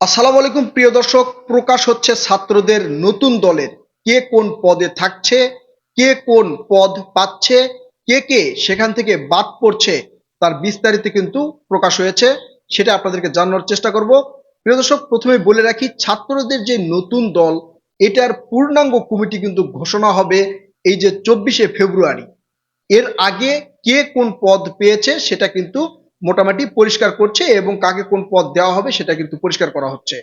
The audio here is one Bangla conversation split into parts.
আসসালামু আলাইকুম, প্রিয় দর্শক। প্রকাশ হচ্ছে ছাত্রদের নতুন দলের। কে কোন পদে থাকছে, কে কোন পদ পাচ্ছে, কে কে সেখান থেকে বাদ পড়ছে, তার বিস্তারিত কিন্তু প্রকাশ হয়েছে, সেটা আপনাদেরকে জানানোর চেষ্টা করব। প্রিয় দর্শক, প্রথমে বলে রাখি, ছাত্রদের যে নতুন দল, এটার পূর্ণাঙ্গ কমিটি কিন্তু ঘোষণা হবে এই যে চব্বিশে ফেব্রুয়ারি। এর আগে কে কোন পদ পেয়েছে, সেটা কিন্তু মোটামুটি পরিষ্কার করছে এবং কাকে কোন পদ দেওয়া হবে সেটা কিন্তু পরিষ্কার করা হচ্ছে।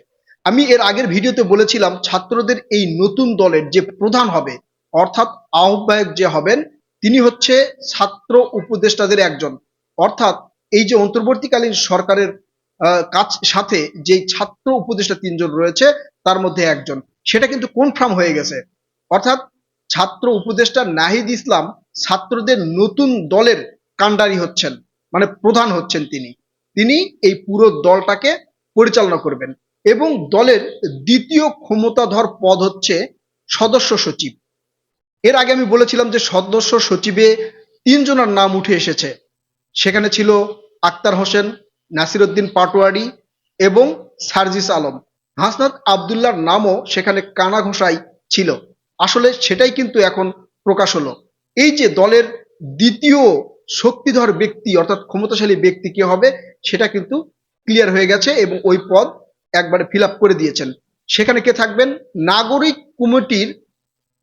আমি এর আগের ভিডিওতে বলেছিলাম ছাত্রদের এই নতুন দলের যে প্রধান হবে, অর্থাৎ আহ্বায়ক যে হবেন, তিনি হচ্ছে ছাত্র উপদেষ্টাদের একজন। অর্থাৎ এই যে অন্তর্বর্তীকালীন সরকারের কাজ সাথে যে ছাত্র উপদেষ্টা তিনজন রয়েছে, তার মধ্যে একজন। সেটা কিন্তু কোন কনফার্ম হয়ে গেছে। অর্থাৎ ছাত্র উপদেষ্টা নাহিদ ইসলাম ছাত্রদের নতুন দলের কাণ্ডারি হচ্ছেন। মানে প্রধান হচ্ছেন তিনি। তিনি এই পুরো দলটাকে পরিচালনা করবেন এবং দলের দ্বিতীয় ক্ষমতাধর পদ হচ্ছে সদস্য সচিব। এর আগে আমি বলেছিলাম যে সদস্য সচিবে তিনজনের নাম উঠে এসেছে। সেখানে ছিল আক্তার হোসেন, নাসিরউদ্দিন পাটোয়ারি এবং সার্জিস আলম। হাসনাত আবদুল্লাহর নামও সেখানে কানা ঘোষাই ছিল। আসলে সেটাই কিন্তু এখন প্রকাশ হলো। এই যে দলের দ্বিতীয় শক্তিধর ব্যক্তি, অর্থাৎ ক্ষমতাশালী ব্যক্তি কে হবে, সেটা কিন্তু ক্লিয়ার হয়ে গেছে এবং ওই পদ একবারে ফিল করে দিয়েছেন। সেখানে কে থাকবেন? নাগরিক কমিটির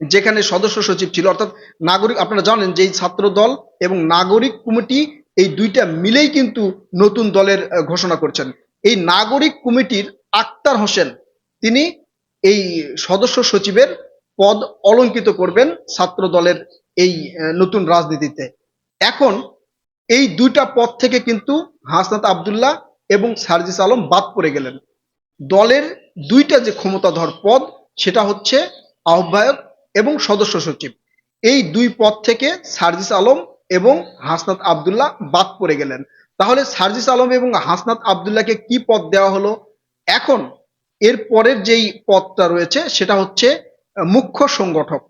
যেখানে সদস্য সচিব ছিল, অর্থাৎ নাগরিক, আপনারা জানেন যে এই ছাত্র দল এবং নাগরিক কমিটি এই দুইটা মিলেই কিন্তু নতুন দলের ঘোষণা করছেন। এই নাগরিক কমিটির আক্তার হোসেন, তিনি এই সদস্য সচিবের পদ অলঙ্কিত করবেন ছাত্র দলের এই নতুন রাজনীতিতে। এখন এই দুইটা পদ থেকে কিন্তু হাসনাত আবদুল্লাহ এবং সার্জিস আলম বাদ পড়ে গেলেন। দলের দুইটা যে ক্ষমতাধর পদ, সেটা হচ্ছে আহ্বায়ক এবং সদস্য সচিব। এই দুই পদ থেকে সার্জিস আলম এবং হাসনাত আবদুল্লাহ বাদ পড়ে গেলেন। তাহলে সার্জিস আলম এবং হাসনাত আবদুল্লাহকে কি পদ দেওয়া হলো? এখন এর পরের যেই পদটা রয়েছে, সেটা হচ্ছে মুখ্য সংগঠক।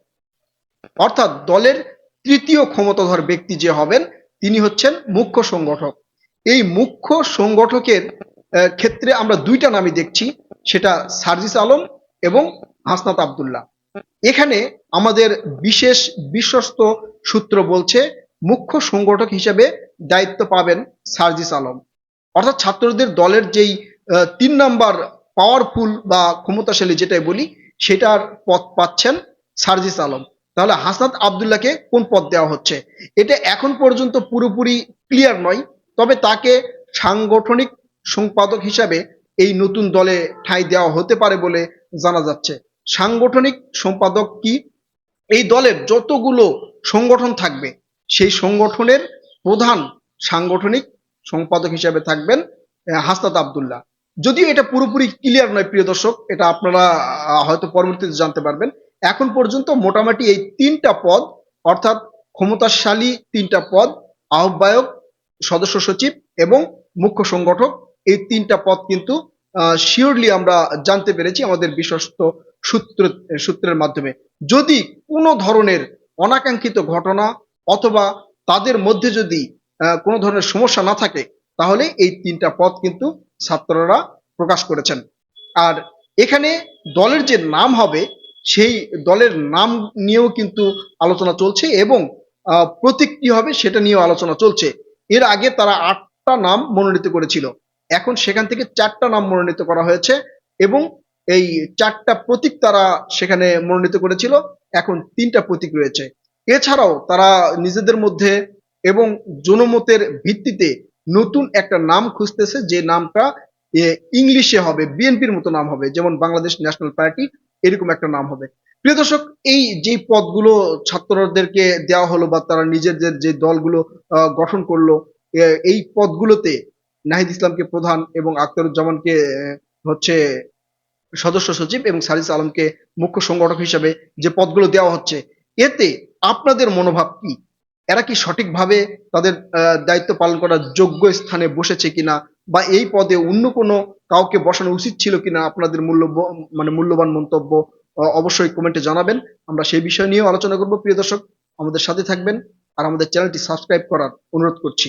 অর্থাৎ দলের তৃতীয় ক্ষমতাধর ব্যক্তি যে হবেন, তিনি হচ্ছেন মুখ্য সংগঠক। এই মুখ্য সংগঠকের ক্ষেত্রে আমরা দুইটা নামই দেখছি, সেটা সার্জিস আলম এবং হাসনাত আবদুল্লাহ। এখানে আমাদের বিশেষ বিশ্বস্ত সূত্র বলছে, মুখ্য সংগঠক হিসেবে দায়িত্ব পাবেন সার্জিস আলম। অর্থাৎ ছাত্রদের দলের যেই তিন নাম্বার পাওয়ারফুল বা ক্ষমতাশালী যেটাই বলি, সেটার পথ পাচ্ছেন সার্জিস আলম। তাহলে হাসনাত আবদুল্লাহকে কোন পদ দেওয়া হচ্ছে? এটা এখন পর্যন্ত পুরোপুরি ক্লিয়ার নয়, তবে তাকে সাংগঠনিক সম্পাদক হিসাবে এই নতুন দলে ঠাঁই দেওয়া হতে পারে বলে জানা যাচ্ছে। সাংগঠনিক সম্পাদক কি? এই দলের যতগুলো সংগঠন থাকবে, সেই সংগঠনের প্রধান সাংগঠনিক সম্পাদক হিসাবে থাকবেন হাসনাত আবদুল্লাহ। যদিও এটা পুরোপুরি ক্লিয়ার নয়, প্রিয় দর্শক, এটা আপনারা হয়তো পরবর্তীতে জানতে পারবেন। এখন পর্যন্ত মোটামুটি এই তিনটা পদ, অর্থাৎ ক্ষমতাশালী তিনটা পদ, আহ্বায়ক, সদস্য সচিব এবং মুখ্য সংগঠক, এই তিনটা পদ কিন্তু শিওরলি আমরা জানতে পেরেছি আমাদের বিশ্বস্ত সূত্র, সূত্রের মাধ্যমে। যদি কোনো ধরনের অনাকাঙ্ক্ষিত ঘটনা অথবা তাদের মধ্যে যদি কোনো ধরনের সমস্যা না থাকে, তাহলে এই তিনটা পদ কিন্তু ছাত্ররা প্রকাশ করেছেন। আর এখানে দলের যে নাম হবে সেই দলের নাম নিয়েও কিন্তু আলোচনা চলছে এবং প্রতীক কি হবে সেটা নিয়েও আলোচনা চলছে। এর আগে তারা আটটা নাম মনোনীত করেছিল। এখন সেখান থেকে চারটা নাম মনোনীত করা হয়েছে এবং এই চারটা প্রতীক তারা সেখানে মনোনীত করেছিল। এখন তিনটা প্রতীক রয়েছে। এছাড়াও তারা নিজেদের মধ্যে এবং জনমতের ভিত্তিতে নতুন একটা নাম খুঁজতেছে যে নামটা ইংলিশে হবে, বিএনপির মতো নাম হবে, যেমন বাংলাদেশ ন্যাশনাল পার্টি এরকম একটা নাম হবে। প্রিয় দর্শক, এই যে পদগুলো ছাত্রদেরকে দেওয়া হলো বা তারা নিজেদের যে দলগুলো গঠন করল এই পদগুলোতে নাহিদ ইসলামকে প্রধান এবং আখতারুজ্জামানকে হচ্ছে সদস্য সচিব এবং সারিস আলমকে মুখ্য সংগঠক হিসেবে যে পদগুলো দেওয়া হচ্ছে, এতে আপনাদের মনোভাব কি? এরা কি সঠিকভাবে তাদের দায়িত্ব পালন করার যোগ্য স্থানে বসেছে কিনা? বা এই পদে অন্য কোনো কাউকে বসানো উচিত ছিল কিনা আপনাদের মূল্য মানে মূল্যবান মন্তব্য অবশ্যই কমেন্টে জানাবেন। আমরা সেই বিষয় নিয়েও আলোচনা করব, প্রিয় দর্শক। আমাদের সাথে থাকবেন আর আমাদের চ্যানেলটি সাবস্ক্রাইব করার অনুরোধ করছি।